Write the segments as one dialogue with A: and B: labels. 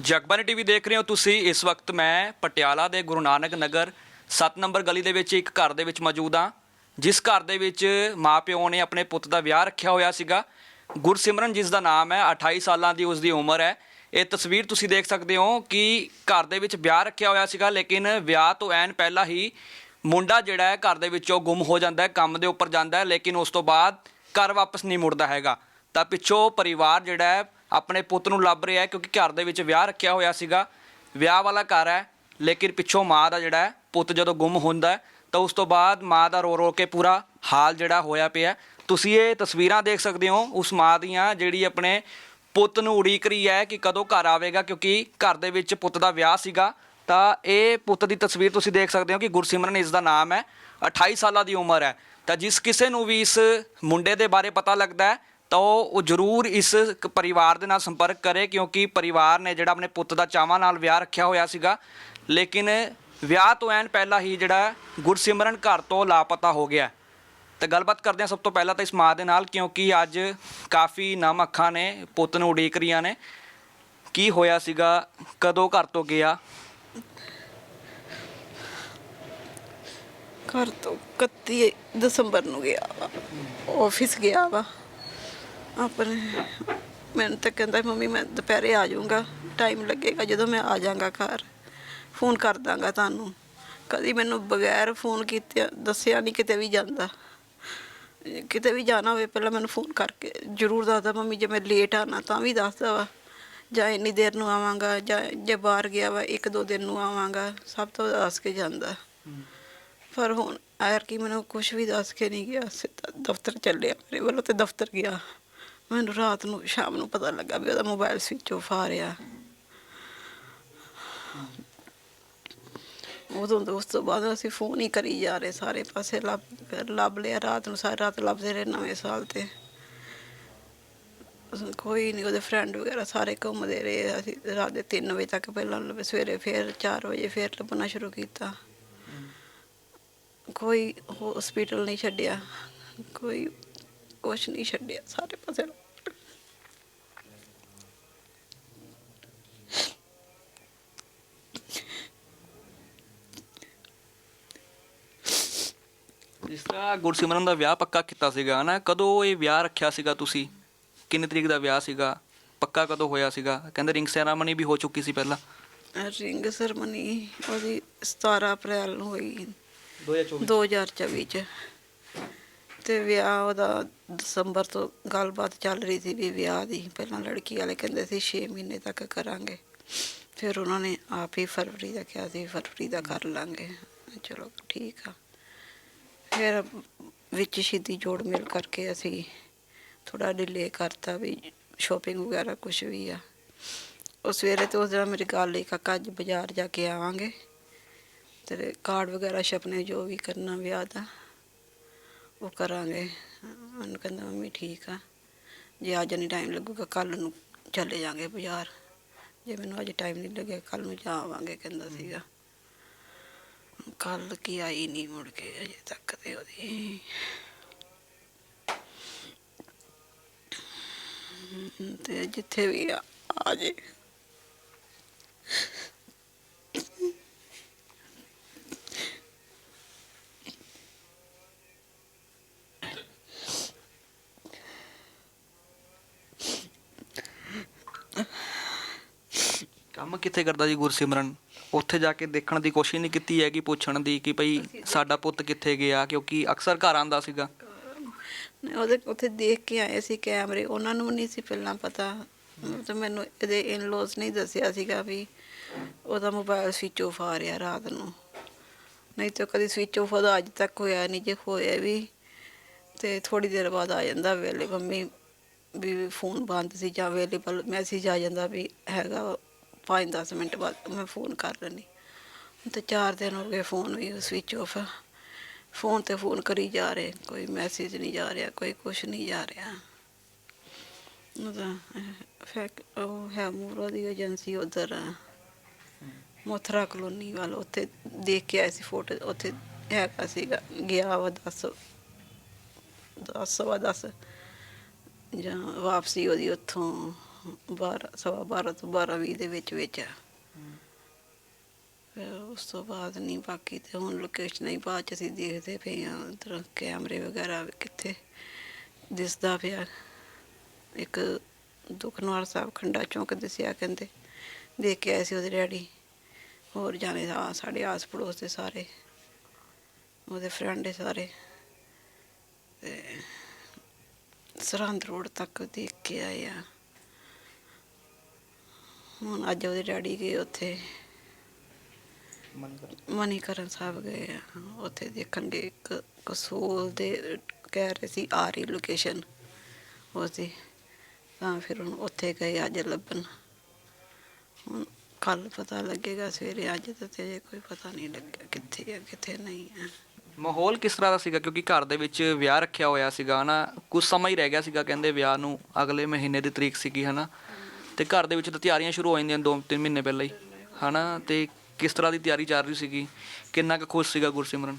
A: Jagbani TV ਦੇਖ ਰਹੇ ਹੋ ਤੁਸੀਂ। ਇਸ ਵਕਤ ਮੈਂ ਪਟਿਆਲਾ ਦੇ ਗੁਰੂ ਨਾਨਕ ਨਗਰ 7 ਨੰਬਰ ਗਲੀ ਦੇ ਵਿੱਚ ਇੱਕ ਘਰ ਦੇ ਵਿੱਚ ਮੌਜੂਦ ਹਾਂ। ਜਿਸ ਘਰ ਦੇ ਵਿੱਚ ਮਾਪਿਓ ਨੇ ਆਪਣੇ ਪੁੱਤ ਦਾ ਵਿਆਹ ਰੱਖਿਆ ਹੋਇਆ ਸੀਗਾ। ਗੁਰਸਿਮਰਨ ਜਿਸ ਦਾ ਨਾਮ ਹੈ 28 ਸਾਲਾਂ ਦੀ ਉਸ ਦੀ ਉਮਰ ਹੈ। ਇਹ ਤਸਵੀਰ ਤੁਸੀਂ ਦੇਖ ਸਕਦੇ ਹੋ ਕਿ ਘਰ ਦੇ ਵਿੱਚ ਵਿਆਹ ਰੱਖਿਆ ਹੋਇਆ ਸੀਗਾ, ਲੇਕਿਨ ਵਿਆਹ ਤੋਂ ਐਨ ਪਹਿਲਾਂ ਹੀ ਮੁੰਡਾ ਜਿਹੜਾ ਹੈ, ਘਰ ਦੇ ਵਿੱਚੋਂ ਗੁੰਮ ਹੋ ਜਾਂਦਾ ਹੈ, ਕੰਮ ਦੇ ਉੱਪਰ ਜਾਂਦਾ ਹੈ, ਲੇਕਿਨ ਉਸ ਤੋਂ ਬਾਅਦ ਘਰ ਵਾਪਸ ਨਹੀਂ ਮੁੜਦਾ ਹੈਗਾ। ਤਾਂ ਪਿੱਛੋਂ ਪਰਿਵਾਰ ਜਿਹੜਾ ਹੈ ਆਪਣੇ ਪੁੱਤ ਨੂੰ ਲੱਭ ਰਿਹਾ ਹੈ, ਕਿਉਂਕਿ ਘਰ ਦੇ ਵਿੱਚ ਵਿਆਹ ਰੱਖਿਆ ਹੋਇਆ ਸੀਗਾ। ਵਿਆਹ ਵਾਲਾ ਘਰ ਹੈ, ਲੇਕਿਨ ਪਿੱਛੋਂ ਮਾਂ ਦਾ ਜਿਹੜਾ ਪੁੱਤ ਜਦੋਂ ਗੁੰਮ ਹੁੰਦਾ ਤਾਂ ਉਸ ਤੋਂ ਬਾਅਦ ਮਾਂ ਦਾ ਰੋ ਰੋ ਕੇ ਪੂਰਾ ਹਾਲ ਜਿਹੜਾ ਹੋਇਆ ਪਿਆ ਤੁਸੀਂ ਇਹ ਤਸਵੀਰਾਂ ਦੇਖ ਸਕਦੇ ਹੋ, ਉਸ ਮਾਂ ਦੀਆਂ ਜਿਹੜੀ ਆਪਣੇ ਪੁੱਤ ਨੂੰ ਉਡੀਕ ਰਹੀ ਹੈ ਕਿ ਕਦੋਂ ਘਰ ਆਵੇਗਾ, ਕਿਉਂਕਿ ਘਰ ਦੇ ਵਿੱਚ ਪੁੱਤ ਦਾ ਵਿਆਹ ਸੀਗਾ। ਤਾਂ ਇਹ ਪੁੱਤ ਦੀ ਤਸਵੀਰ ਤੁਸੀਂ ਦੇਖ ਸਕਦੇ ਹੋ ਕਿ ਗੁਰਸਿਮਰਨ ਇਸ ਦਾ ਨਾਮ ਹੈ। 28 ਸਾਲਾਂ ਦੀ ਉਮਰ ਹੈ। ਤਾਂ ਜਿਸ ਕਿਸੇ ਨੂੰ ਵੀ ਇਸ ਮੁੰਡੇ ਦੇ ਬਾਰੇ ਪਤਾ ਲੱਗਦਾ ਹੈ ਤਾਂ ਉਹ ਜ਼ਰੂਰ ਇਸ ਪਰਿਵਾਰ ਦੇ ਨਾਲ ਸੰਪਰਕ ਕਰੇ, ਕਿਉਂਕਿ ਪਰਿਵਾਰ ਨੇ ਜਿਹੜਾ ਆਪਣੇ ਪੁੱਤ ਦਾ ਚਾਵਾਂ ਨਾਲ ਵਿਆਹ ਰੱਖਿਆ ਹੋਇਆ ਸੀਗਾ। ਲੇਕਿਨ ਵਿਆਹ ਤੋਂ ਐਨ ਪਹਿਲਾਂ ਹੀ ਜਿਹੜਾ ਗੁਰਸਿਮਰਨ ਘਰ ਤੋਂ ਲਾਪਤਾ ਹੋ ਗਿਆ। ਤਾਂ ਗੱਲਬਾਤ ਕਰਦੇ ਹਾਂ ਸਭ ਤੋਂ ਪਹਿਲਾਂ ਤਾਂ ਇਸ ਮਾਂ ਦੇ ਨਾਲ, ਕਿਉਂਕਿ ਅੱਜ ਕਾਫੀ ਨਮ ਅੱਖਾਂ ਨੇ, ਪੁੱਤ ਨੂੰ ਉਡੀਕ ਰਹੀਆਂ ਨੇ। ਕੀ ਹੋਇਆ ਸੀਗਾ? ਕਦੋਂ ਘਰ ਤੋਂ ਗਿਆ?
B: ਘਰ ਤੋਂ 31 ਦਸੰਬਰ ਨੂੰ ਗਿਆ ਵਾ। ਆਫਿਸ ਗਿਆ ਵਾ। ਆਪਣੇ, ਮੈਨੂੰ ਤਾਂ ਕਹਿੰਦਾ ਮੰਮੀ, ਮੈਂ ਦੁਪਹਿਰੇ ਆ ਜਾਊਂਗਾ। ਟਾਈਮ ਲੱਗੇਗਾ ਜਦੋਂ ਮੈਂ ਆ ਜਾਊਂਗਾ ਘਰ। ਫੋਨ ਕਰ ਦਾਂਗਾ ਤੁਹਾਨੂੰ। ਕਦੀ ਮੈਨੂੰ ਬਗੈਰ ਫੋਨ ਕੀਤੇ, ਦੱਸਿਆ ਨਹੀਂ ਕਿਤੇ ਵੀ ਜਾਂਦਾ। ਕਿਤੇ ਵੀ ਜਾਣਾ ਹੋਵੇ, ਪਹਿਲਾਂ ਮੈਨੂੰ ਫੋਨ ਕਰਕੇ ਜ਼ਰੂਰ ਦੱਸਦਾ, ਮੰਮੀ, ਜੇ ਮੈਂ ਲੇਟ ਆਣਾ ਤਾਂ ਵੀ ਦੱਸਦਾ ਵਾ। ਜਾਂ ਇੰਨੀ ਦੇਰ ਨੂੰ ਆਵਾਂਗਾ, ਜਾਂ ਜੇ ਬਾਹਰ ਗਿਆ ਵਾ, ਇੱਕ ਦੋ ਦਿਨ ਨੂੰ ਆਵਾਂਗਾ, ਸਭ ਤੋਂ ਦੱਸ ਕੇ ਜਾਂਦਾ। ਪਰ ਹੁਣ ਆਇਰ ਕੀ ਮੈਨੂੰ ਕੁਝ ਵੀ ਦੱਸ ਕੇ ਨਹੀਂ ਗਿਆ, ਸਿੱਧਾ ਦਫ਼ਤਰ ਚੱਲਿਆ, ਮੇਰੇ ਵੱਲੋਂ ਤੇ ਦਫ਼ਤਰ ਗਿਆ। ਮੈਨੂੰ ਰਾਤ ਨੂੰ ਸ਼ਾਮ ਨੂੰ ਪਤਾ ਲੱਗਾ ਵੀ ਉਹਦਾ ਮੋਬਾਈਲ ਸਵਿਚ ਆਫ ਆ ਰਿਹਾ। ਉਦੋਂ ਤੋਂ ਉਸ ਤੋਂ ਬਾਅਦ ਅਸੀਂ ਫੋਨ ਹੀ ਕਰੀ ਜਾ ਰਹੇ ਸਾਰੇ ਪਾਸੇ ਲੱਭ ਲੱਭ ਲਿਆ ਰਾਤ ਨੂੰ ਸਾਰੀ ਰਾਤ ਲੱਭਦੇ ਰਹੇ ਨਵੇਂ ਸਾਲ ਤੇ। ਕੋਈ ਨਹੀਂ ਉਹਦੇ ਫਰੈਂਡ ਵਗੈਰਾ ਸਾਰੇ ਘੁੰਮਦੇ ਰਹੇ। ਅਸੀਂ ਰਾਤ ਦੇ 3 ਵਜੇ ਤੱਕ ਪਹਿਲਾਂ ਲੱਭੇ ਸਵੇਰੇ ਫਿਰ 4 ਵਜੇ ਫਿਰ ਲੱਭਣਾ ਸ਼ੁਰੂ ਕੀਤਾ। ਕੋਈ ਹਸਪੀਟਲ ਨਹੀਂ ਛੱਡਿਆ। ਕੋਈ ਕੁਛ ਨਹੀਂ ਛੱਡਿਆ ਸਾਰੇ ਪਾਸੇ
A: ਜਿਸ ਤਰ੍ਹਾਂ ਗੁਰਸਿਮਰਨ ਦਾ ਵਿਆਹ ਪੱਕਾ ਕੀਤਾ ਸੀਗਾ ਨਾ ਕਦੋਂ ਇਹ ਵਿਆਹ ਰੱਖਿਆ ਸੀਗਾ ਤੁਸੀਂ? ਕਿੰਨੀ ਤਰੀਕ ਦਾ ਵਿਆਹ ਸੀਗਾ? ਪੱਕਾ ਕਦੋਂ ਹੋਇਆ ਸੀਗਾ? ਕਹਿੰਦੇ ਰਿੰਗ ਸੈਰਾਮਨੀ ਵੀ ਹੋ ਚੁੱਕੀ ਸੀ ਪਹਿਲਾਂ।
B: ਰਿੰਗ ਸਰਮਨੀ ਉਹਦੀ 17 ਅਪ੍ਰੈਲ ਨੂੰ ਹੋਈ।
A: 2024
B: 2024 ਚ। ਤੇ ਵਿਆਹ ਉਹਦਾ ਦਸੰਬਰ ਤੋਂ ਗੱਲਬਾਤ ਚੱਲ ਰਹੀ ਸੀ ਵੀ ਵਿਆਹ ਦੀ, ਪਹਿਲਾਂ ਲੜਕੀ ਵਾਲੇ ਕਹਿੰਦੇ ਸੀ 6 ਮਹੀਨੇ ਤੱਕ ਕਰਾਂਗੇ। ਫਿਰ ਉਹਨਾਂ ਨੇ ਆਪ ਹੀ ਫਰਵਰੀ ਦਾ ਕਿਹਾ ਸੀ, ਫਰਵਰੀ ਦਾ ਕਰ ਲਾਂਗੇ। ਚਲੋ ਠੀਕ ਆ। ਫਿਰ ਵਿੱਚ ਸ਼ੀਦੀ ਜੋੜ ਮਿਲ ਕਰਕੇ ਅਸੀਂ ਥੋੜਾ ਡਿਲੇ ਕਰਤਾ ਵੀ ਸ਼ੋਪਿੰਗ ਵਗੈਰਾ ਕੁਝ ਵੀ ਆ। ਉਹ ਸਵੇਰੇ ਤੇ ਉਸ ਦਿਨ ਮੇਰੀ ਗੱਲ ਹੀ ਕਾਕਾ ਅੱਜ ਬਾਜ਼ਾਰ ਜਾ ਕੇ ਆਵਾਂਗੇ। ਤੇਰੇ ਕਾਰਡ ਵਗੈਰਾ ਛਪਨੇ ਜੋ ਵੀ ਕਰਨਾ ਵਿਆਹ ਦਾ। ਉਹ ਕਰਾਂਗੇ। ਮੈਨੂੰ ਕਹਿੰਦਾ, ਮੰਮੀ ਠੀਕ ਆ। ਜੇ ਅੱਜ ਨਹੀਂ ਟਾਈਮ ਲੱਗੂਗਾ ਕੱਲ ਨੂੰ ਚਲੇ ਜਾਾਂਗੇ ਬਾਜ਼ਾਰ। ਜੇ ਮੈਨੂੰ ਅੱਜ ਟਾਈਮ ਨਹੀਂ ਲੱਗਿਆ ਕੱਲ ਨੂੰ ਜਾਵਾਂਗੇ ਕਹਿੰਦਾ ਸੀਗਾ। ਕੱਲ ਕੀ ਆਈ ਨਹੀਂ ਮੁੜ ਕੇ, ਅਜੇ ਤੱਕ ਤੇ ਉਹਦੀ। ਤੇ ਜਿੱਥੇ ਵੀ ਆ ਜੇ
A: ਕੰਮ ਕਿੱਥੇ ਕਰਦਾ ਜੀ ਗੁਰਸਿਮਰਨ? ਉੱਥੇ ਜਾ ਕੇ ਦੇਖਣ ਦੀ ਕੋਸ਼ਿਸ਼ ਨਹੀਂ ਕੀਤੀ ਹੈਗੀ, ਪੁੱਛਣ ਦੀ ਕਿ ਭਈ ਸਾਡਾ ਪੁੱਤ ਕਿੱਥੇ ਗਿਆ? ਕਿਉਂਕਿ ਅਕਸਰ ਘਰ ਆਂਦਾ ਸੀਗਾ।
B: ਉਹਦੇ ਉੱਥੇ ਦੇਖ ਕੇ ਆਏ ਸੀ ਕੈਮਰੇ, ਉਹਨਾਂ ਨੂੰ ਨਹੀਂ ਸੀ ਪਹਿਲਾਂ ਪਤਾ। ਤੇ ਮੈਨੂੰ ਇਹਦੇ ਇਨ-ਲॉज ਨਹੀਂ ਦੱਸਿਆ ਸੀਗਾ ਵੀ ਉਹਦਾ ਮੋਬਾਈਲ ਸਵਿਚ ਆਫ ਆ ਰਿਹਾ ਰਾਤ ਨੂੰ। ਨਹੀਂ ਤਾਂ ਕਦੀ ਸਵਿਚ ਆਫ ਉਹਦਾ ਅੱਜ ਤੱਕ ਹੋਇਆ ਨਹੀਂ, ਜੇ ਹੋਇਆ ਵੀ, ਤੇ ਥੋੜੀ ਦੇਰ ਬਾਅਦ ਆ ਜਾਂਦਾ ਵੇਲੇ। ਮੰਮੀ ਵੀ ਫੋਨ ਬੰਦ ਸੀ ਜਾਂ ਅਵੇਲੇਬਲ ਮੈਸੇਜ ਆ ਜਾਂਦਾ ਵੀ ਹੈਗਾ 5-10 ਮਿੰਟ ਬਾਅਦ ਮੈਂ ਫੋਨ ਕਰ ਲੈਂਦੀ। ਹੁਣ ਤੇ 4 ਦਿਨ ਹੋ ਗਏ ਫੋਨ ਵੀ ਸਵਿਚ ਆਫ ਫੋਨ ਤੇ ਫੋਨ ਕਰੀ ਜਾ ਰਹੇ, ਕੋਈ ਮੈਸੇਜ ਨਹੀਂ ਜਾ ਰਿਹਾ, ਕੋਈ ਕੁਛ ਨਹੀਂ ਜਾ ਰਿਹਾ। ਉਹਦਾ ਫੈਕ ਉਹ ਹੈ ਮੂਰੋ ਦੀ ਏਜੰਸੀ ਉਧਰ। ਮੋਥਰਾ ਕਲੋਨੀ ਵੱਲ, ਉੱਥੇ ਦੇਖ ਕੇ ਆਏ ਸੀ ਫੋਟੋ ਉੱਥੇ ਹੈਗਾ ਸੀਗਾ, ਗਿਆ ਵਾ ਦੱਸ, ਦਸ ਸਵਾ ਦਸ। ਜਾਂ ਵਾਪਸੀ ਉਹਦੀ ਉੱਥੋਂ। ਬਾਰਾਂ ਸਵਾ ਬਾਰਾਂ ਤੋਂ ਬਾਰਾਂ ਵੀਹ ਦੇ ਵਿੱਚ ਵਿੱਚ ਆ। ਫਿਰ ਉਸ ਤੋਂ ਬਾਅਦ ਨਹੀਂ ਬਾਕੀ ਤੇ ਹੁਣ ਲੋਕੇਸ਼ਨ ਹੀ ਬਾਅਦ ਚ ਅਸੀਂ ਦੇਖਦੇ ਪਏ ਆ ਉਧਰ ਕੈਮਰੇ ਵਗੈਰਾ ਵੀ ਕਿੱਥੇ ਦਿਸਦਾ ਪਿਆ। ਇੱਕ ਦੁਖਨਵਾਰ ਸਾਹਿਬ ਖੰਡਾ ਚੌਂਕ ਦਿਸਿਆ ਕਹਿੰਦੇ ਦੇਖ ਕੇ ਆਏ ਸੀ ਉਹਦੇ ਡੈਡੀ। ਹੋਰ ਜਾਣੇ ਆ ਸਾਡੇ ਆਸ ਪੜੋਸ ਦੇ ਸਾਰੇ ਉਹਦੇ ਫਰੈਂਡ ਦੇ ਸਾਰੇ। ਤੇ ਸਰਹੰਦ ਰੋਡ ਤੱਕ ਦੇਖ ਕੇ ਆਏ ਆ। ਹੁਣ ਅੱਜ ਉਹਦੇ ਡੈਡੀ ਗਏ ਉੱਥੇ। ਮਨੀਕਰਨ। ਸਾਹਿਬ ਗਏ ਆ। ਉੱਥੇ ਦੇਖਣਗੇ ਇੱਕ ਕਸੂਲ ਦੇ ਕਹਿ ਰਹੇ ਸੀ ਆ ਰਹੀ ਲੋਕੇਸ਼ਨ ਉਹਦੀ ਤਾਂ ਫਿਰ ਹੁਣ ਉੱਥੇ ਗਏ ਅੱਜ ਲੱਭਣ। ਹੁਣ ਕੱਲ ਪਤਾ ਲੱਗੇਗਾ ਸਵੇਰੇ। ਅੱਜ ਤਾਂ ਤੇ ਕੋਈ ਪਤਾ ਨਹੀਂ ਲੱਗਿਆ ਕਿੱਥੇ ਆ ਕਿੱਥੇ ਨਹੀਂ ਆ।
A: ਮਾਹੌਲ ਕਿਸ ਤਰ੍ਹਾਂ ਦਾ ਸੀਗਾ? ਕਿਉਂਕਿ ਘਰ ਦੇ ਵਿੱਚ ਵਿਆਹ ਰੱਖਿਆ ਹੋਇਆ ਸੀਗਾ ਹਨਾ? ਕੁਝ ਸਮਾਂ ਹੀ ਰਹਿ ਗਿਆ ਸੀਗਾ ਕਹਿੰਦੇ ਵਿਆਹ ਨੂੰ ਅਗਲੇ ਮਹੀਨੇ ਦੀ ਤਰੀਕ ਸੀਗੀ ਹਨਾ? ਤੇ ਘਰ ਦੇ ਵਿੱਚ ਤਾਂ ਤਿਆਰੀਆਂ ਸ਼ੁਰੂ ਹੋ ਜਾਂਦੀਆਂ ਦੋ ਤਿੰਨ ਮਹੀਨੇ ਪਹਿਲਾਂ ਹੀ। ਹਨਾ? ਤੇ ਕਿਸ ਤਰ੍ਹਾਂ ਦੀ ਤਿਆਰੀ ਚੱਲ ਰਹੀ ਸੀਗੀ? ਕਿੰਨਾ ਕੁ ਖੁਸ਼ ਸੀਗਾ ਗੁਰਸਿਮਰਨ?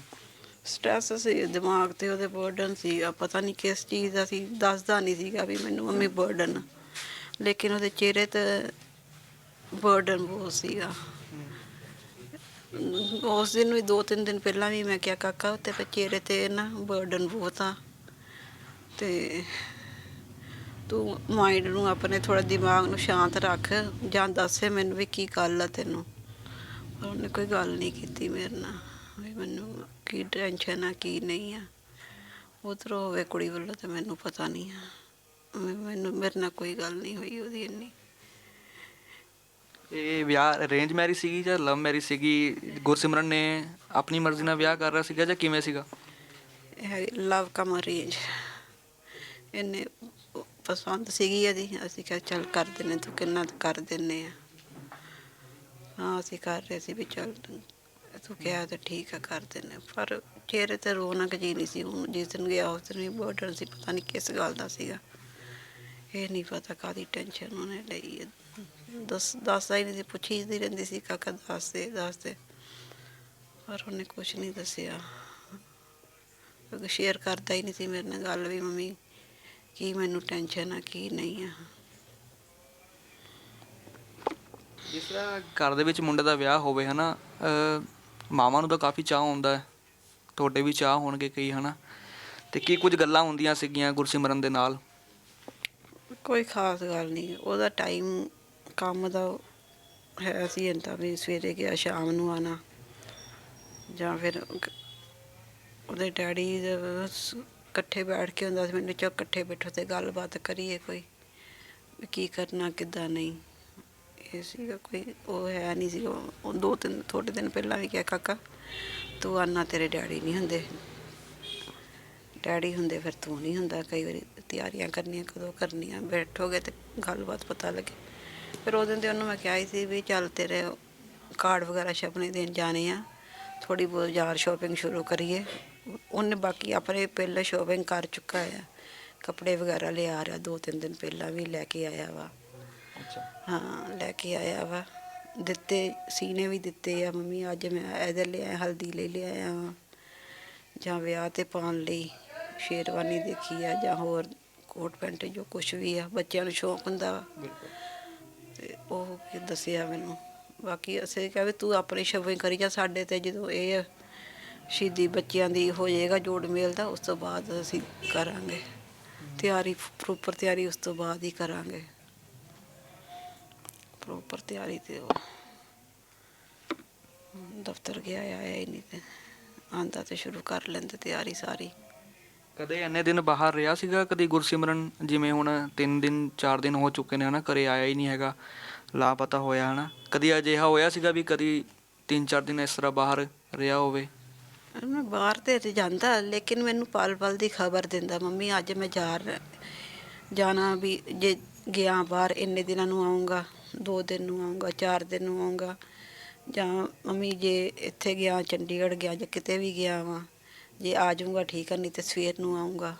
B: ਸਟ੍ਰੈਸ ਸੀ, ਦਿਮਾਗ ਤੇ ਉਹਦੇ ਬਰਡਨ ਸੀ। ਆ ਪਤਾ ਨਹੀਂ ਕਿਸ ਚੀਜ਼ ਦਾ ਸੀ, ਦੱਸਦਾ ਨਹੀਂ ਸੀਗਾ ਵੀ ਮੈਨੂੰ ਮੰਮੀ ਬਰਡਨ ਲੇਕਿਨ ਉਹਦੇ ਚਿਹਰੇ ਤੇ ਬਰਡਨ ਬਹੁਤ ਸੀਗਾ। ਉਸ ਦਿਨ ਵੀ, ਦੋ ਤਿੰਨ ਦਿਨ ਪਹਿਲਾਂ ਵੀ ਮੈਂ ਕਿਹਾ, ਕਾਕਾ ਉੱਤੇ ਤੇ ਚਿਹਰੇ ਤੇ ਨਾ ਬਰਡਨ ਬਹੁਤ ਆ। ਤੇ ਤੂੰ ਮਾਈਂਡ ਨੂੰ ਆਪਣੇ ਥੋੜਾ ਦਿਮਾਗ ਨੂੰ ਸ਼ਾਂਤ ਰੱਖ ਜਾਂ ਦੱਸੇ ਮੈਨੂੰ ਵੀ ਕੀ ਗੱਲ ਆ ਤੈਨੂੰ। ਪਰ ਉਹਨੇ ਕੋਈ ਗੱਲ ਨਹੀਂ ਕੀਤੀ ਮੇਰੇ ਨਾਲ ਵੀ ਮੈਨੂੰ ਕੀ ਟੈਨਸ਼ਨ ਆ ਕੀ ਨਹੀਂ ਆ। ਉਧਰੋਂ ਹੋਵੇ ਕੁੜੀ ਵੱਲੋਂ ਤੇ ਮੈਨੂੰ ਪਤਾ ਨਹੀਂ ਆ। ਮੈਨੂੰ ਮੇਰੇ ਨਾਲ ਕੋਈ ਗੱਲ ਨਹੀਂ ਹੋਈ ਉਹਦੀ ਇੰਨੀ।
A: ਇਹ ਵਿਆਹ ਅਰੇਂਜ ਮੈਰਿਜ ਸੀਗੀ ਜਾਂ ਲਵ ਮੈਰਿਜ ਸੀਗੀ? ਗੁਰਸਿਮਰਨ ਨੇ ਆਪਣੀ ਮਰਜ਼ੀ ਨਾਲ ਵਿਆਹ ਕਰ ਰਿਹਾ ਸੀਗਾ ਜਾਂ ਕਿਵੇਂ ਸੀਗਾ?
B: ਇਹ ਲਵ ਕਮ ਅਰੇਂਜ ਇਹਨੇ ਪਸੰਦ ਸੀਗੀ ਇਹਦੀ। ਅਸੀਂ ਕਿਹਾ, ਚੱਲ ਕਰ ਦਿੰਨੇ, ਤੂੰ ਕਿੰਨਾ ਕੁ ਕਰ ਦਿੰਨੇ ਆ। ਹਾਂ, ਅਸੀਂ ਕਰ ਰਹੇ ਸੀ ਵੀ ਚੱਲ ਤੂੰ ਕਿਹਾ ਤਾਂ ਠੀਕ ਆ, ਕਰ ਦਿੰਨੇ ਪਰ ਚਿਹਰੇ ਤੇ ਰੌਣਕ ਜੀ ਨਹੀਂ ਸੀ। ਹੁਣ ਜਿਸ ਦਿਨ ਗਿਆ, ਉਸ ਦਿਨ ਵੀ ਬਰਡਨ ਸੀ, ਪਤਾ ਨਹੀਂ ਕਿਸ ਗੱਲ ਦਾ ਸੀਗਾ। ਇਹ ਨਹੀਂ ਪਤਾ ਕਾਦੀ ਟੈਨਸ਼ਨ ਉਹਨੇ ਲਈ ਦੱਸ, ਦੱਸਦਾ ਹੀ ਨਹੀਂ ਸੀ, ਪੁੱਛੀਦੀ ਰਹਿੰਦੀ ਸੀ, ਕਾਕਾ ਦੱਸ ਦੇ ਦੱਸ ਦੇ ਪਰ ਉਹਨੇ ਕੁਝ ਨਹੀਂ ਦੱਸਿਆ। ਕਿਉਂਕਿ ਸ਼ੇਅਰ ਕਰਦਾ ਹੀ ਨਹੀਂ ਸੀ ਮੇਰੇ ਨਾਲ ਗੱਲ ਵੀ ਮੰਮੀ। ਕੀ ਮੈਨੂੰ ਟੈਨਸ਼ਨ ਆ ਕੀ ਨਹੀਂ ਆ।
A: ਜਿਸ ਤਰ੍ਹਾਂ ਘਰ ਦੇ ਵਿੱਚ ਮੁੰਡੇ ਦਾ ਵਿਆਹ ਹੋਵੇ ਹਨਾ ਮਾਵਾਂ ਨੂੰ ਤਾਂ ਕਾਫੀ ਚਾਹ ਹੁੰਦਾ ਹੈ। ਤੁਹਾਡੇ ਵੀ ਚਾਹ ਹੋਣਗੇ ਕਈ ਹਨਾ। ਤੇ ਕੀ ਕੁਝ ਗੱਲਾਂ ਹੁੰਦੀਆਂ ਸੀਗੀਆਂ ਗੁਰਸਿਮਰਨ ਦੇ ਨਾਲ?
B: ਕੋਈ ਖਾਸ ਗੱਲ ਨਹੀਂ। ਉਹਦਾ ਟਾਈਮ ਕੰਮ ਦਾ ਹੈ ਸੀ ਇੰਤਾ ਵੀ ਸਵੇਰੇ ਗਿਆ ਸ਼ਾਮ ਨੂੰ ਆਣਾ ਜਾਂ ਫਿਰ ਉਹਦੇ ਡੈਡੀ ਦੇ ਇਕੱਠੇ ਬੈਠ ਕੇ ਹੁੰਦਾ ਸੀ, ਮੈਨੂੰ ਚੋ ਇਕੱਠੇ ਬੈਠੋ ਤੇ ਗੱਲਬਾਤ ਕਰੀਏ ਕੋਈ, ਵੀ ਕੀ ਕਰਨਾ, ਕਿੱਦਾਂ ਨਹੀਂ। ਇਹ ਸੀਗਾ ਕੋਈ, ਉਹ ਹੈ ਨਹੀਂ ਸੀ, ਉਹ ਦੋ ਤਿੰਨ ਥੋੜੇ ਦਿਨ ਪਹਿਲਾਂ ਵੀ ਕਿਹਾ, ਕਾਕਾ, ਤੂੰ ਆਨਾ ਤੇਰੇ ਡੈਡੀ ਨਹੀਂ ਹੁੰਦੇ। ਡੈਡੀ ਹੁੰਦੇ ਫਿਰ ਤੂੰ ਨਹੀਂ ਹੁੰਦਾ, ਕਈ ਵਾਰੀ ਤਿਆਰੀਆਂ ਕਰਨੀਆਂ, ਕਦੋਂ ਕਰਨੀਆਂ, ਬੈਠੋਗੇ ਤੇ ਗੱਲਬਾਤ ਪਤਾ ਲੱਗੇ। ਫਿਰ ਉਹ ਦਿਨ ਤੇ ਉਹਨੂੰ ਮੈਂ ਕਿਹਾ ਹੀ ਸੀ ਵੀ ਚੱਲ ਤੇਰੇ ਕਾਰਡ ਵਗੈਰਾ ਛਪਣੇ ਦੇਣ ਜਾਣੇ ਆ ਥੋੜੀ ਬਹੁਤ ਬਾਜ਼ਾਰ ਸ਼ਾਪਿੰਗ ਸ਼ੁਰੂ ਕਰੀਏ। ਉਹਨੇ ਬਾਕੀ ਆਪਣੇ ਪਹਿਲਾਂ ਸ਼ਾਪਿੰਗ ਕਰ ਚੁੱਕਾ ਆ। ਕੱਪੜੇ ਵਗੈਰਾ ਲਿਆ ਰਿਹਾ ਦੋ ਤਿੰਨ ਦਿਨ ਪਹਿਲਾਂ ਵੀ ਲੈ ਕੇ ਆਇਆ ਵਾ।
A: ਅੱਛਾ।
B: ਹਾਂ ਲੈ ਕੇ ਆਇਆ ਵਾ। ਦਿੱਤੇ ਸੀਨੇ ਵੀ ਦਿੱਤੇ ਆ ਮੰਮੀ ਅੱਜ ਮੈਂ ਇਹਦੇ ਲਈ ਹਲਦੀ ਲਈ ਲਿਆਇਆ ਵਾ। ਜਾਂ ਵਿਆਹ ਤੇ ਪਾਉਣ ਲਈ ਸ਼ੇਰਵਾਨੀ ਦੇਖੀ ਆ ਜਾਂ ਹੋਰ ਕੋਟ ਪੈਂਟ ਜੋ ਕੁਝ ਵੀ ਆ ਬੱਚਿਆਂ ਨੂੰ ਸ਼ੌਕ ਹੁੰਦਾ ਵਾ। ਤੇ ਉਹ ਕੀ ਦੱਸਿਆ ਮੈਨੂੰ। ਬਾਕੀ ਅਸੀਂ ਕਿਹਾ ਵੀ ਤੂੰ ਆਪਣੀ ਸ਼ੋਪਿੰਗ ਕਰੀ ਜਾ ਸਾਡੇ ਤੇ ਜਦੋਂ ਇਹ ਸ਼ਹੀਦੀ ਬੱਚਿਆਂ ਦੀ ਹੋ ਜਾਏਗਾ ਜੋੜ ਮੇਲ ਦਾ, ਉਸ ਤੋਂ ਬਾਅਦ ਅਸੀਂ ਕਰਾਂਗੇ। ਤਿਆਰੀ ਪ੍ਰੋਪਰ ਤਿਆਰੀ ਉਸ ਤੋਂ ਬਾਅਦ ਹੀ ਕਰਾਂਗੇ। ਪ੍ਰੋਪਰ ਤਿਆਰੀ ਤੇ ਉਹ ਦਫ਼ਤਰ ਗਿਆ, ਆਇਆ ਹੀ ਨਹੀਂ ਤੇ ਆਂਦਾ ਤੇ ਸ਼ੁਰੂ ਕਰ ਲੈਂਦੇ ਤਿਆਰੀ ਸਾਰੀ।
A: ਕਦੇ ਇੰਨੇ ਦਿਨ ਬਾਹਰ ਰਿਹਾ ਸੀਗਾ, ਕਦੀ ਗੁਰਸਿਮਰਨ? ਜਿਵੇਂ ਹੁਣ 3 ਦਿਨ 4 ਦਿਨ ਹੋ ਚੁੱਕੇ ਨੇ ਹਨਾ, ਘਰੇ ਆਇਆ ਹੀ ਨਹੀਂ ਹੈਗਾ। ਲਾਪਤਾ ਹੋਇਆ ਹਨਾ। ਕਦੀ ਅਜਿਹਾ ਹੋਇਆ ਸੀਗਾ ਵੀ ਕਦੀ 3-4 ਦਿਨ ਇਸ ਤਰ੍ਹਾਂ ਬਾਹਰ ਰਿਹਾ ਹੋਵੇ?
B: ਮੈਂ ਬਾਹਰ ਤੇ ਜਾਂਦਾ, ਲੇਕਿਨ ਮੈਨੂੰ ਪਲ ਪਲ ਦੀ ਖਬਰ ਦਿੰਦਾ, ਮੰਮੀ, ਅੱਜ ਮੈਂ ਜਾ ਰਿਹਾ ਜਾਣਾ ਵੀ ਜੇ ਗਿਆ ਬਾਹਰ, ਇੰਨੇ ਦਿਨਾਂ ਨੂੰ ਆਉਂਗਾ ਦੋ ਦਿਨ ਨੂੰ ਆਉਂਗਾ ਚਾਰ ਦਿਨ ਨੂੰ ਆਉਂਗਾ ਜਾਂ ਮੰਮੀ, ਜੇ ਇੱਥੇ ਗਿਆ, ਚੰਡੀਗੜ੍ਹ ਗਿਆ, ਜਾਂ ਕਿਤੇ ਵੀ ਗਿਆ ਵਾਂ, ਜੇ ਆ ਜਾਊਂਗਾ, ਠੀਕ ਆ, ਨਹੀਂ ਤੇ ਸਵੇਰ ਨੂੰ ਆਉਂਗਾ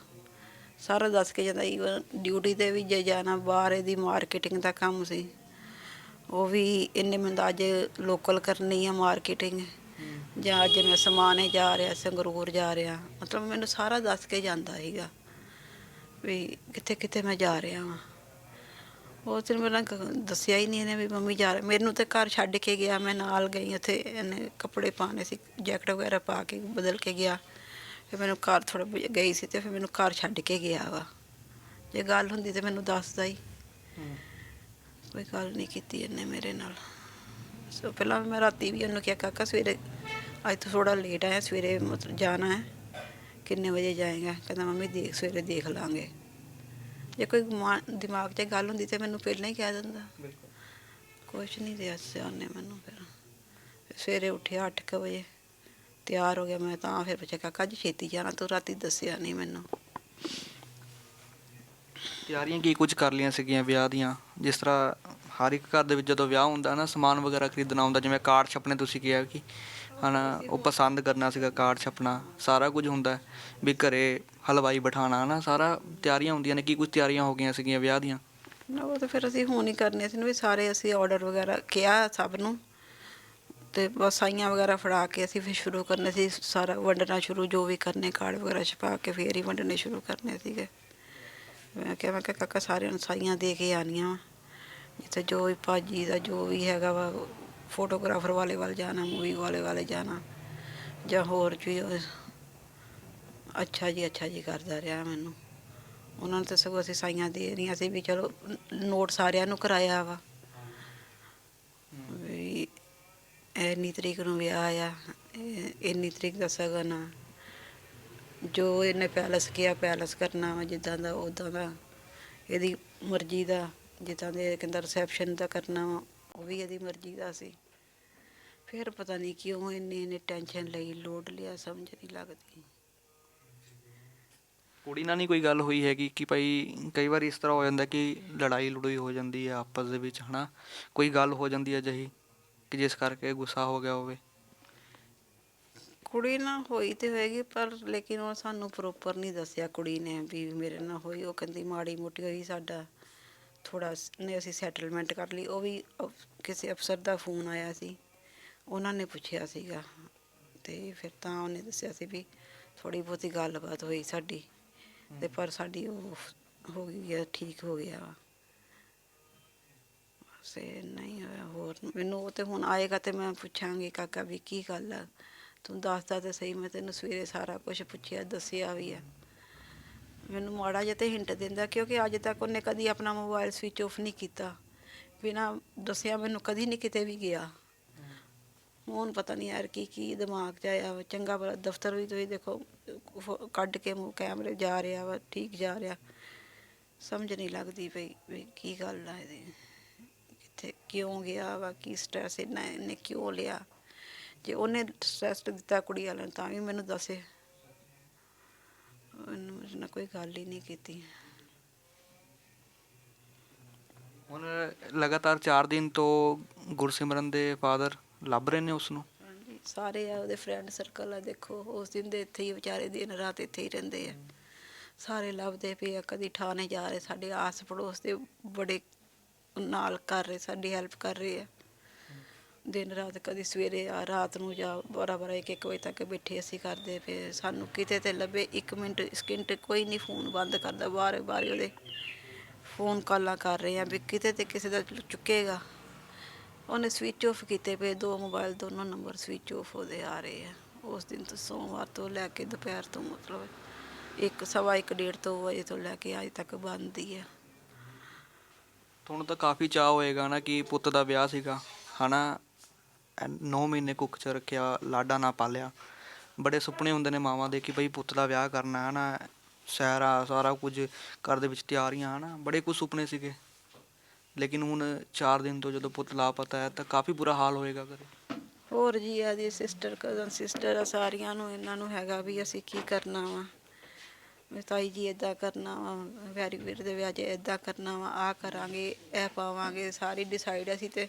B: ਸਾਰਾ ਦੱਸ ਕੇ ਜਾਂਦਾ ਈਵਨ ਡਿਊਟੀ ਤੇ ਵੀ ਜੇ ਜਾਣਾ, ਬਾਹਰ ਇਹਦੀ ਮਾਰਕੀਟਿੰਗ ਦਾ ਕੰਮ ਸੀ। ਉਹ ਵੀ ਇੰਨੇ, ਮੈਨੂੰ ਅੱਜ ਲੋਕਲ ਕਰਨੀ ਆ ਮਾਰਕੀਟਿੰਗ। ਜਾਂ ਅੱਜ ਮੈਂ ਸਮਾਨੇ ਜਾ ਰਿਹਾ ਸੰਗਰੂਰ ਜਾ ਰਿਹਾ ਮਤਲਬ ਮੈਨੂੰ ਸਾਰਾ ਦੱਸ ਕੇ ਜਾਂਦਾ ਸੀਗਾ ਵੀ ਕਿੱਥੇ ਕਿੱਥੇ ਮੈਂ ਜਾ ਰਿਹਾ ਵਾਂ। ਉਸ ਦਿਨ ਮੈਨੂੰ ਦੱਸਿਆ ਹੀ ਨਹੀਂ ਇਹਨੇ ਵੀ ਮੰਮੀ ਜਾ ਰਹੀ ਮੈਨੂੰ ਤੇ ਘਰ ਛੱਡ ਕੇ ਗਿਆ ਮੈਂ ਨਾਲ ਗਈ ਉੱਥੇ ਇਹਨੇ ਕੱਪੜੇ ਪਾਣੇ ਸੀ ਜੈਕਟ ਵਗੈਰਾ ਪਾ ਕੇ ਬਦਲ ਕੇ ਗਿਆ। ਫਿਰ ਮੈਨੂੰ ਘਰ ਥੋੜਾ ਗਈ ਸੀ ਤੇ ਫਿਰ ਮੈਨੂੰ ਘਰ ਛੱਡ ਕੇ ਗਿਆ ਵਾ। ਜੇ ਗੱਲ ਹੁੰਦੀ ਤੇ ਮੈਨੂੰ ਦੱਸਦਾ ਹੀ। ਕੋਈ ਗੱਲ ਨਹੀਂ ਕੀਤੀ ਇਹਨੇ ਮੇਰੇ ਨਾਲ। ਸੋ ਪਹਿਲਾਂ ਮੈਂ ਰਾਤੀ ਵੀ ਉਹਨੂੰ ਕਿਹਾ ਕਾਕਾ ਸਵੇਰੇ ਅੱਜ ਤੋਂ ਥੋੜਾ ਲੇਟ ਆਇਆ ਸਵੇਰੇ ਮਤਲਬ ਜਾਣਾ ਹੈ। ਕਿੰਨੇ ਵਜੇ ਜਾਏਗਾ? ਕਹਿੰਦਾ ਮੰਮੀ ਦੇਖ ਸਵੇਰੇ ਦੇਖ ਲਾਂਗੇ। ਜੇ ਕੋਈ ਮਾ- ਦਿਮਾਗ 'ਚ ਗੱਲ ਹੁੰਦੀ ਤੇ ਮੈਨੂੰ ਪਹਿਲਾਂ ਹੀ ਕਹਿ ਦਿੰਦਾ।
A: ਬਿਲਕੁਲ।
B: ਕੁਛ ਨਹੀਂ ਦਿਆ ਸਿਆਣੇ ਮੈਨੂੰ ਫਿਰ ਸਵੇਰੇ ਉੱਠਿਆ 8 ਵਜੇ ਤਿਆਰ ਹੋ ਗਿਆ ਮੈਂ ਤਾਂ ਫਿਰ ਪੁੱਛਿਆ ਕਾਕਾ ਜੀ ਛੇਤੀ ਜਾਣਾ? ਤੂੰ ਰਾਤੀ ਦੱਸਿਆ ਨਹੀਂ ਮੈਨੂੰ।
A: ਤਿਆਰੀਆਂ ਕੀ ਕੁਝ ਕਰ ਲਈਆਂ ਸੀਗੀਆਂ ਵਿਆਹ ਦੀਆਂ? ਜਿਸ ਤਰ੍ਹਾਂ ਹਰ ਇੱਕ ਘਰ ਦੇ ਵਿੱਚ ਜਦੋਂ ਵਿਆਹ ਹੁੰਦਾ ਨਾ, ਸਮਾਨ ਵਗੈਰਾ ਖਰੀਦਣਾ ਹੁੰਦਾ, ਜਿਵੇਂ ਕਾਰਡ ਛਪਣੇ ਤੁਸੀਂ ਕਿਹਾ ਕਿ, ਹਨਾ, ਉਹ ਪਸੰਦ ਕਰਨਾ ਸੀਗਾ ਕਾਰਡ ਛਪਣਾ, ਸਾਰਾ ਕੁਝ ਹੁੰਦਾ, ਵੀ ਘਰੇ ਹਲਵਾਈ ਬਿਠਾਣਾ ਹਨਾ, ਸਾਰਾ ਤਿਆਰੀਆਂ ਹੁੰਦੀਆਂ ਨੇ, ਕੀ ਕੁਝ ਤਿਆਰੀਆਂ ਹੋ ਗਈਆਂ ਸੀਗੀਆਂ ਵਿਆਹ ਦੀਆਂ?
B: ਨਾ, ਉਹ ਤਾਂ ਫਿਰ ਅਸੀਂ ਹੁਣ ਹੀ ਕਰਨੇ ਸੀ ਨਾ, ਵੀ ਸਾਰੇ ਅਸੀਂ ਆਰਡਰ ਵਗੈਰਾ ਕਿਹਾ ਸਭ ਨੂੰ, ਤੇ ਬਸ ਸਾਈਆਂ ਵਗੈਰਾ ਫੜਾ ਕੇ ਅਸੀਂ ਫਿਰ ਸ਼ੁਰੂ ਕਰਨੇ ਸੀ, ਸਾਰਾ ਵੰਡਣਾ ਸ਼ੁਰੂ, ਜੋ ਵੀ ਕਰਨੇ ਕਾਰਡ ਵਗੈਰਾ ਛਪਾ ਕੇ ਫੇਰ ਹੀ ਵੰਡਣੇ ਸ਼ੁਰੂ ਕਰਨੇ ਸੀਗੇ। ਮੈਂ ਕਿਹਾ ਮੈਂ ਕਿਹਾ, ਕਾਕਾ, ਸਾਰਿਆਂ ਨੂੰ ਸਾਈਆਂ ਦੇ ਕੇ ਆਣੀਆਂ ਵਾ। ਜਿੱਥੇ ਜੋ ਵੀ ਭਾਜੀ ਦਾ ਜੋ ਵੀ ਹੈਗਾ ਵਾ ਫੋਟੋਗ੍ਰਾਫਰ ਵਾਲੇ ਵੱਲ ਜਾਣਾ ਮੂਵੀ ਵਾਲੇ ਵਾਲੇ ਜਾਣਾ, ਜਾਂ ਹੋਰ ਵੀ ਅੱਛਾ ਜੀ ਅੱਛਾ ਜੀ ਕਰਦਾ ਰਿਹਾ ਮੈਨੂੰ। ਉਹਨਾਂ ਨੂੰ ਤਾਂ ਸਗੋਂ ਅਸੀਂ ਸਾਈਆਂ ਦੇ ਰਹੀਆਂ ਸੀ ਵੀ ਚਲੋ ਨੋਟ ਸਾਰਿਆਂ ਨੂੰ ਕਰਾਇਆ ਵਾ। ਵੀ ਇੰਨੀ ਤਰੀਕ ਨੂੰ ਵਿਆਹ ਆ ਇੰਨੀ ਤਰੀਕ ਦਾ ਸਗਨ ਆ। ਜੋ ਇਹਨੇ ਪੈਲਸ ਕਿਹਾ ਪੈਲਸ ਕਰਨਾ ਵਾ, ਜਿੱਦਾਂ ਦਾ ਉਦਾਂ ਦਾ, ਇਹਦੀ ਮਰਜ਼ੀ ਦਾ। ਜਿੱਦਾਂ ਦੇ ਕਹਿੰਦਾ ਰਿਸੈਪਸ਼ਨ ਦਾ ਕਰਨਾ ਵਾ ਉਹ ਵੀ ਇਹਦੀ ਮਰਜ਼ੀ ਦਾ ਸੀ। ਫਿਰ ਪਤਾ ਨਹੀਂ ਕਿਉਂ ਇੰਨੀ ਇਹਨੇ ਟੈਨਸ਼ਨ ਲਈ ਲੋਡ ਲਿਆ ਸਮਝ ਨਹੀਂ ਲੱਗਦੀ।
A: ਕੁੜੀ ਨਾਲ ਨਹੀਂ ਕੋਈ ਗੱਲ ਹੋਈ ਹੈਗੀ ਕਿ ਭਾਈ ਕਈ ਵਾਰ ਇਸ ਤਰ੍ਹਾਂ ਹੋ ਜਾਂਦਾ ਕਿ ਲੜਾਈ ਲੜੂਈ ਹੋ ਜਾਂਦੀ ਹੈ ਆਪਸ ਦੇ ਵਿੱਚ ਹਨਾ? ਕੋਈ ਗੱਲ ਹੋ ਜਾਂਦੀ ਹੈ ਜਹੀ ਕਿ ਜਿਸ ਕਰਕੇ ਗੁੱਸਾ ਹੋ ਗਿਆ ਹੋਵੇ।
B: ਕੁੜੀ ਨਾਲ ਹੋਈ ਤੇ ਹੋਏਗੀ ਪਰ ਲੇਕਿਨ ਉਹ ਸਾਨੂੰ ਪ੍ਰੋਪਰ ਨਹੀਂ ਦੱਸਿਆ ਕੁੜੀ ਨੇ ਵੀ ਮੇਰੇ ਨਾਲ ਹੋਈ। ਉਹ ਕਹਿੰਦੀ ਮਾੜੀ ਮੋਟੀ ਹੋਈ ਸਾਡਾ। ਥੋੜਾ ਨੇ ਅਸੀਂ ਸੈਟਲਮੈਂਟ ਕਰ ਲਈ। ਉਹ ਵੀ ਕਿਸੇ ਅਫਸਰ ਦਾ ਫੋਨ ਆਇਆ ਸੀ। ਉਹਨਾਂ ਨੇ ਪੁੱਛਿਆ ਸੀਗਾ। ਤੇ ਫਿਰ ਤਾਂ ਉਹਨੇ ਦੱਸਿਆ ਸੀ ਵੀ ਥੋੜੀ ਬਹੁਤੀ ਗੱਲਬਾਤ ਹੋਈ ਸਾਡੀ। ਤੇ ਪਰ ਸਾਡੀ ਉਹ ਹੋ ਗਈ ਹੈ ਠੀਕ ਹੋ ਗਿਆ। ਇਹ ਨਹੀਂ ਹੋਇਆ। ਹੋਰ ਮੈਨੂੰ ਉਹ ਤੇ ਹੁਣ ਆਏਗਾ ਤੇ ਮੈਂ ਪੁੱਛਾਂਗੀ ਕਾਕਾ ਵੀ ਕੀ ਗੱਲ ਆ। ਤੂੰ ਦੱਸਦਾ ਤੇ ਸਹੀ ਮੈਂ ਤੈਨੂੰ ਸਵੇਰੇ ਸਾਰਾ ਕੁਝ ਪੁੱਛਿਆ ਦੱਸਿਆ ਵੀ ਆ। ਮੈਨੂੰ ਮਾੜਾ ਜਿਹਾ ਤੇ ਹਿੰਟ ਦਿੰਦਾ ਕਿਉਂਕਿ ਅੱਜ ਤੱਕ ਉਹਨੇ ਕਦੀ ਆਪਣਾ ਮੋਬਾਈਲ ਸਵਿਚ ਆਫ ਨਹੀਂ ਕੀਤਾ। ਬਿਨਾ ਦੱਸਿਆ ਮੈਨੂੰ ਕਦੀ ਨਹੀਂ ਕਿਤੇ ਵੀ ਗਿਆ। ਹੁਣ ਪਤਾ ਨਹੀਂ ਯਾਰ ਕੀ ਕੀ ਦਿਮਾਗ 'ਚ ਆਇਆ ਵਾ। ਚੰਗਾ ਭਲਾ ਦਫ਼ਤਰ ਵੀ ਤੁਸੀਂ ਦੇਖੋ, ਫੋ- ਕੱਢ ਕੇ ਮੂੰਹ ਕੈਮਰੇ ਜਾ ਰਿਹਾ ਵਾ, ਠੀਕ ਜਾ ਰਿਹਾ। ਸਮਝ ਨਹੀਂ ਲੱਗਦੀ ਪਈ ਵੀ ਕੀ ਗੱਲ ਆ ਇਹਦੀ। ਕਿੱਥੇ ਕਿਉਂ ਗਿਆ ਵਾ, ਕੀ ਸਟ੍ਰੈਸ ਇਹਨੇ ਇਹਨੇ ਕਿਉਂ ਲਿਆ। ਜੇ ਉਹਨੇ ਸਟ੍ਰੈਸ ਦਿੱਤਾ ਕੁੜੀ ਵਾਲਿਆਂ ਨੂੰ ਤਾਂ ਵੀ ਮੈਨੂੰ ਦੱਸੇ। ਉਹਨੂੰ ਮੇਰੇ ਨਾਲ ਕੋਈ ਗੱਲ ਹੀ ਨਹੀਂ ਕੀਤੀ।
A: ਹੁਣ ਲਗਾਤਾਰ 4 ਦਿਨ ਤੋਂ ਗੁਰਸਿਮਰਨ ਦੇ ਫਾਦਰ ਲੱਭ ਰਹੇ ਨੇ ਉਸ ਨੂੰ
B: ਹਾਂਜੀ ਸਾਰੇ ਆ ਉਹਦੇ ਫਰੈਂਡ ਸਰਕਲ ਆ ਦੇਖੋ ਉਸ ਦਿਨ ਦੇ ਇੱਥੇ ਹੀ ਵਿਚਾਰੇ ਦਿਨ ਰਾਤ ਇੱਥੇ ਹੀ ਰਹਿੰਦੇ ਆ। ਸਾਰੇ ਲੱਭਦੇ ਪਏ ਆ ਕਦੀ ਠਾਣੇ ਜਾ ਰਹੇ ਸਾਡੇ ਆਸ ਪੜੋਸ ਦੇ ਬੜੇ ਨਾਲ ਕਰ ਰਹੇ ਸਾਡੀ ਹੈਲਪ ਕਰ ਰਹੇ ਆ। ਦਿਨ ਰਾਤ ਕਦੀ ਸਵੇਰੇ ਆ, ਰਾਤ ਨੂੰ ਜਾਂ ਬਾਰਾਂ ਬਾਰਾਂ, ਇੱਕ ਇੱਕ ਵਜੇ ਤੱਕ ਬੈਠੇ ਅਸੀਂ ਕਰਦੇ ਪਏ ਸਾਨੂੰ ਕਿਤੇ ਤੇ ਲੱਭੇ 1 ਮਿੰਟ ਸਕਿੰਟ ਕੋਈ ਨਹੀਂ ਫੋਨ ਬੰਦ ਕਰਦਾ ਬਾਹਰ ਬਾਹਰ ਉਹਦੇ ਫੋਨ ਕਾਲਾਂ ਕਰ ਰਹੇ ਆ ਵੀ ਕਿਤੇ ਤੇ ਕਿਸੇ ਦਾ ਚੁੱਕੇਗਾ। ਉਹਨੇ ਸਵਿਚ ਆਫ ਕੀਤੇ ਪਏ, ਦੋ ਮੋਬਾਈਲ ਦੋਨੋਂ ਨੰਬਰ ਸਵਿਚ ਆਫ ਉਹਦੇ ਆ ਰਹੇ ਆ। ਉਸ ਦਿਨ ਤੋਂ ਸੋਮਵਾਰ ਤੋਂ ਲੈ ਕੇ ਦੁਪਹਿਰ ਤੋਂ ਮਤਲਬ ਇੱਕ, ਸਵਾ ਇੱਕ, ਡੇਢ ਤੋਂ ਵਜੇ ਤੋਂ ਲੈ ਕੇ ਅੱਜ ਤੱਕ ਬੰਦ ਹੀ ਆ।
A: ਤੁਹਾਨੂੰ ਤਾਂ ਕਾਫੀ ਚਾਹ ਹੋਏਗਾ ਨਾ ਕਿ ਪੁੱਤ ਦਾ ਵਿਆਹ ਸੀਗਾ, ਹਨਾ? 9 ਮਹੀਨੇ ਕੁੱਖ ਚ ਰੱਖਿਆ, ਲਾਡਾ ਨਾ ਪਾਲਿਆ। ਬੜੇ ਸੁਪਨੇ ਹੁੰਦੇ ਨੇ ਮਾਵਾਂ ਦੇ ਕਿ ਭਈ ਪੁੱਤ ਦਾ ਵਿਆਹ ਕਰਨਾ, ਹਨਾ। ਸਹਿਰਾ, ਸਾਰਾ ਕੁਝ ਘਰ ਦੇ ਵਿੱਚ ਤਿਆਰੀਆਂ ਹੈ ਨਾ ਬੜੇ ਕੁਝ ਸੁਪਨੇ ਸੀਗੇ। ਲੇਕਿਨ ਹੁਣ 4 ਦਿਨ ਤੋਂ ਜਦੋਂ ਪੁੱਤ ਲਾਪਤਾ ਹੈ, ਤਾਂ ਕਾਫੀ ਬੁਰਾ ਹਾਲ ਹੋਏਗਾ ਘਰੇ।
B: ਹੋਰ ਜੀ ਇਹਦੀ ਸਿਸਟਰ ਕਜ਼ਨ ਸਿਸਟਰ ਆ ਸਾਰੀਆਂ ਨੂੰ, ਇਹਨਾਂ ਨੂੰ ਹੈਗਾ ਵੀ ਅਸੀਂ ਕੀ ਕਰਨਾ ਵਾ। ਵੀ ਤਾਈ ਜੀ ਇਦਾਂ ਕਰਨਾ ਵਾ ਵੈਰੀ ਵੀਰ ਦੇ ਵਿਆਹ 'ਚ ਇਦਾਂ ਕਰਨਾ ਵਾ ਆ ਕਰਾਂਗੇ, ਇਹ ਪਾਵਾਂਗੇ, ਸਾਰੀ ਡਿਸਾਈਡ ਅਸੀਂ ਤੇ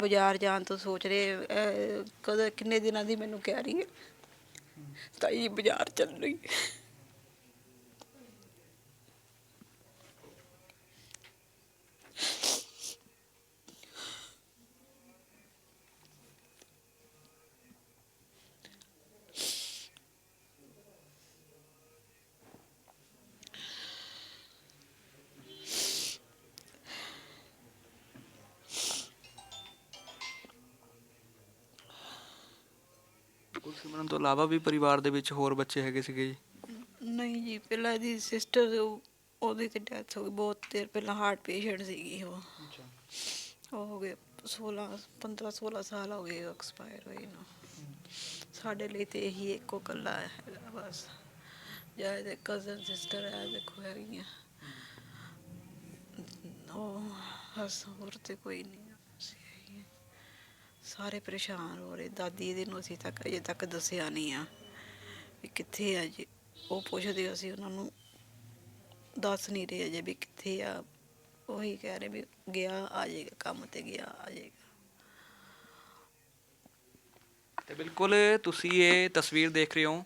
B: ਬਾਜ਼ਾਰ ਜਾਣ ਤੋਂ ਸੋਚ ਰਹੇ, ਇਹ ਕਦੋਂ, ਕਿੰਨੇ ਦਿਨਾਂ ਦੀ ਮੈਨੂੰ ਕਹਿ ਰਹੀ ਹੈ? ਤਾਈ ਜੀ ਬਾਜ਼ਾਰ ਚੱਲ ਰਹੀ ਹੈ।
A: ਗੁਰਸਿਮਰਨ ਤੋਂ ਇਲਾਵਾ ਵੀ ਪਰਿਵਾਰ ਦੇ ਵਿੱਚ ਹੋਰ ਬੱਚੇ ਹੈਗੇ ਸੀਗੇ ਜੀ?
B: ਨਹੀਂ ਜੀ ਪਹਿਲਾਂ ਇਹਦੀ ਸਿਸਟਰ ਉਹਦੀ ਤੇ ਡੈਥ ਹੋ ਗਈ ਬਹੁਤ ਦੇਰ ਪਹਿਲਾਂ ਹਾਰਟ ਪੇਸ਼ੈਂਟ ਸੀਗੀ ਉਹ। ਉਹ ਹੋ ਗਏ 16 15 16 ਸਾਲ ਹੋ ਗਏ ਐਕਸਪਾਇਰ ਹੋਏ ਨੂੰ। ਸਾਡੇ ਲਈ ਤੇ ਇਹੀ ਇੱਕੋ ਕੱਲਾ ਹੈਗਾ ਬਸ। ਜਾਂ ਇਹਦੇ ਕਜ਼ਨ ਸਿਸਟਰ ਹੈ ਦੇਖੋ ਹੈਗੀਆਂ। ਉਹ ਬਸ ਹੋਰ ਤੇ ਕੋਈ ਨਹੀਂ। ਹਾਂ। ਸਾਰੇ ਪਰੇਸ਼ਾਨ ਹੋ ਰਹੇ। ਦਾਦੀ ਇਹਦੇ ਨੂੰ ਅਸੀਂ ਤੱਕ ਅਜੇ ਤੱਕ ਦੱਸਿਆ ਨਹੀਂ ਆ ਵੀ ਕਿੱਥੇ ਆ ਜੀ। ਉਹ ਪੁੱਛਦੇ ਅਸੀਂ ਉਹਨਾਂ ਨੂੰ ਦੱਸ ਨਹੀਂ ਰਹੇ ਅਜੇ ਵੀ ਕਿੱਥੇ ਆ। ਉਹੀ ਕਹਿ ਰਹੇ ਵੀ ਗਿਆ, ਆ ਜਾਏਗਾ, ਕੰਮ ਤੇ ਗਿਆ, ਆ ਜਾਏਗਾ।
A: ਤੇ ਬਿਲਕੁਲ ਤੁਸੀਂ ਇਹ ਤਸਵੀਰ ਦੇਖ ਰਹੇ ਹੋ।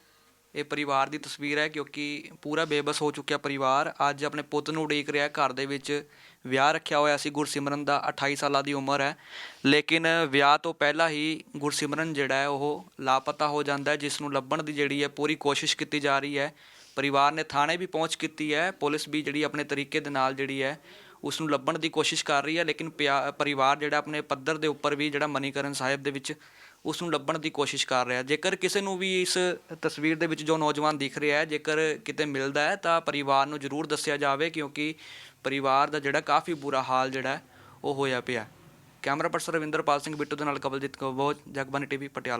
A: ਇਹ ਪਰਿਵਾਰ ਦੀ ਤਸਵੀਰ ਹੈ ਕਿਉਂਕਿ ਪੂਰਾ ਬੇਬਸ ਹੋ ਚੁੱਕਿਆ ਪਰਿਵਾਰ। ਅੱਜ ਆਪਣੇ ਪੁੱਤ ਨੂੰ ਉਡੀਕ ਰਿਹਾ ਘਰ ਦੇ ਵਿੱਚ ਵਿਆਹ ਰੱਖਿਆ ਹੋਇਆ ਸੀ ਗੁਰਸਿਮਰਨ ਦਾ 28 ਸਾਲਾਂ ਦੀ ਉਮਰ ਹੈ। ਲੇਕਿਨ ਵਿਆਹ ਤੋਂ ਪਹਿਲਾਂ ਹੀ ਗੁਰਸਿਮਰਨ ਜਿਹੜਾ ਹੈ, ਉਹ ਲਾਪਤਾ ਹੋ ਜਾਂਦਾ ਹੈ, ਜਿਸ ਨੂੰ ਲੱਭਣ ਦੀ ਜਿਹੜੀ ਹੈ, ਪੂਰੀ ਕੋਸ਼ਿਸ਼ ਕੀਤੀ ਜਾ ਰਹੀ ਹੈ। ਪਰਿਵਾਰ ਨੇ ਥਾਣੇ ਵੀ ਪਹੁੰਚ ਕੀਤੀ ਹੈ, ਪੁਲਿਸ ਵੀ ਜਿਹੜੀ ਆਪਣੇ ਤਰੀਕੇ ਦੇ ਨਾਲ ਜਿਹੜੀ ਹੈ ਉਸ ਨੂੰ ਲੱਭਣ ਦੀ ਕੋਸ਼ਿਸ਼ ਕਰ ਰਹੀ ਹੈ। ਲੇਕਿਨ ਪਿਆ- ਪਰਿਵਾਰ ਜਿਹੜਾ ਆਪਣੇ ਪੱਧਰ ਦੇ ਉੱਪਰ ਵੀ ਜਿਹੜਾ ਮਨੀਕਰਨ ਸਾਹਿਬ ਦੇ ਵਿੱਚ ਉਸ ਨੂੰ ਲੱਭਣ ਦੀ ਕੋਸ਼ਿਸ਼ ਕਰ ਰਿਹਾ। ਜੇਕਰ ਕਿਸੇ ਨੂੰ ਵੀ ਇਸ ਤਸਵੀਰ ਦੇ ਵਿੱਚ ਜੋ ਨੌਜਵਾਨ ਦਿਖ ਰਿਹਾ ਹੈ, ਜੇਕਰ ਕਿਤੇ ਮਿਲਦਾ ਹੈ, ਤਾਂ ਪਰਿਵਾਰ ਨੂੰ ਜ਼ਰੂਰ ਦੱਸਿਆ ਜਾਵੇ, ਕਿਉਂਕਿ ਪਰਿਵਾਰ ਦਾ ਜਿਹੜਾ ਕਾਫੀ ਬੁਰਾ ਹਾਲ ਜਿਹੜਾ ਉਹ ਹੋਇਆ ਪਿਆ। ਕੈਮਰਾ ਪਰਸਨ ਰਵਿੰਦਰਪਾਲ ਸਿੰਘ ਬਿੱਟੂ ਦੇ ਨਾਲ ਕਵਲਜੀਤ ਕਬੋਜ ਜਗਬਾਨੀ ਟੀਵੀ, ਪਟਿਆਲਾ।